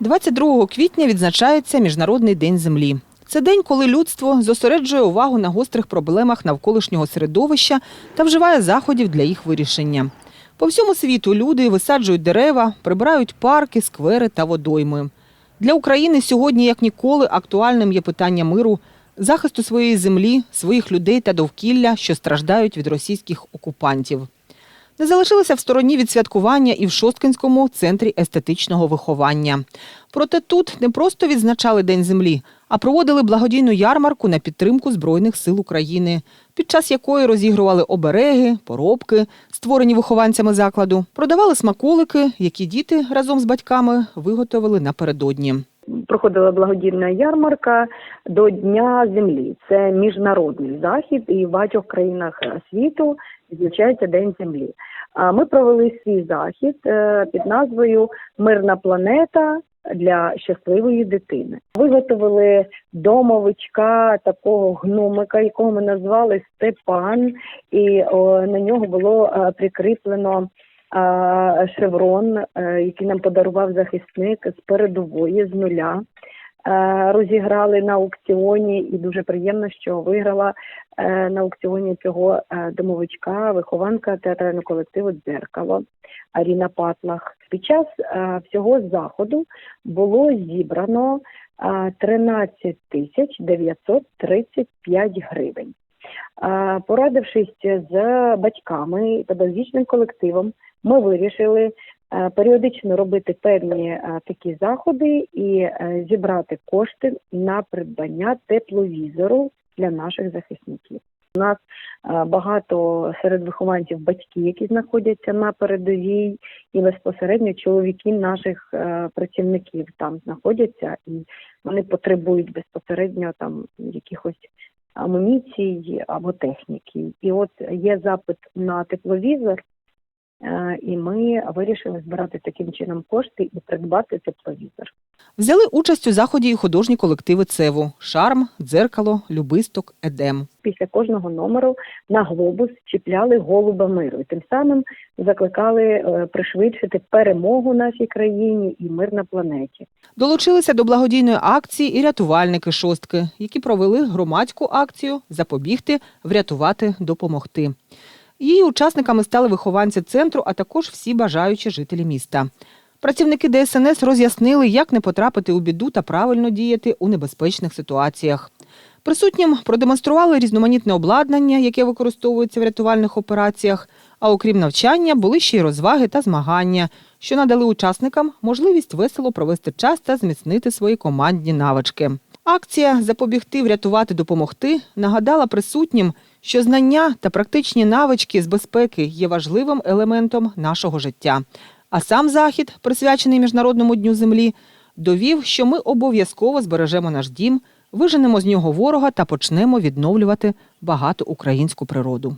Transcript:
22 квітня відзначається Міжнародний день землі. Це день, коли людство зосереджує увагу на гострих проблемах навколишнього середовища та вживає заходів для їх вирішення. По всьому світу люди висаджують дерева, прибирають парки, сквери та водойми. Для України сьогодні, як ніколи, актуальним є питання миру, захисту своєї землі, своїх людей та довкілля, що страждають від російських окупантів. Не залишилися в стороні від святкування і в Шосткинському центрі естетичного виховання. Проте тут не просто відзначали День землі, а проводили благодійну ярмарку на підтримку Збройних сил України, під час якої розігрували обереги, поробки, створені вихованцями закладу, продавали смаколики, які діти разом з батьками виготовили напередодні. проходила благодійна ярмарка до Дня землі. Це міжнародний захід, і в багатьох країнах світу відзначається День землі. Ми провели свій захід е, під назвою Мирна планета. Для щасливої дитини виготовили домовичка такого гномика, якого ми назвали Степан, і на нього було е, прикріплено шеврон, е, який нам подарував захисник з передової з нуля. Е, Розіграли на аукціоні, і дуже приємно, що виграла е, на аукціоні цього е, домовичка вихованка театрального колективу Дзеркало Аріна Патлах. Під час всього заходу було зібрано е, 13 тисяч 935 гривень. Порадившись з батьками і педагогічним колективом, ми вирішили періодично робити певні е, такі заходи і е, зібрати кошти на придбання тепловізору для наших захисників. У нас е, багато серед вихованців батьки, які знаходяться на передовій, і безпосередньо чоловіки наших е, працівників там знаходяться, і вони потребують безпосередньо там якихось амуніцій або техніки. І от є запит на тепловізор, е, і ми вирішили збирати таким чином кошти і придбати тепловізор. Взяли участь у заході і художні колективи Цеву Шарм, Дзеркало, Любисток, Едем. Після кожного номеру на глобус чіпляли голуба миру, і тим самим закликали е, пришвидшити перемогу нашій країні і мир на планеті. Долучилися до благодійної акції і рятувальники шостки, які провели громадську акцію Запобігти, врятувати, допомогти. Її учасниками стали вихованці центру, а також всі бажаючі жителі міста. Працівники ДСНС роз'яснили, як не потрапити у біду та правильно діяти у небезпечних ситуаціях. Присутнім продемонстрували різноманітне обладнання, яке використовується в рятувальних операціях. А окрім навчання, були ще й розваги та змагання, що надали учасникам можливість весело провести час та зміцнити свої командні навички. Акція Запобігти, врятувати, допомогти нагадала присутнім, що знання та практичні навички з безпеки є важливим елементом нашого життя. А сам захід, присвячений Міжнародному дню землі, довів, що ми обов'язково збережемо наш дім, виженемо з нього ворога та почнемо відновлювати багату українську природу.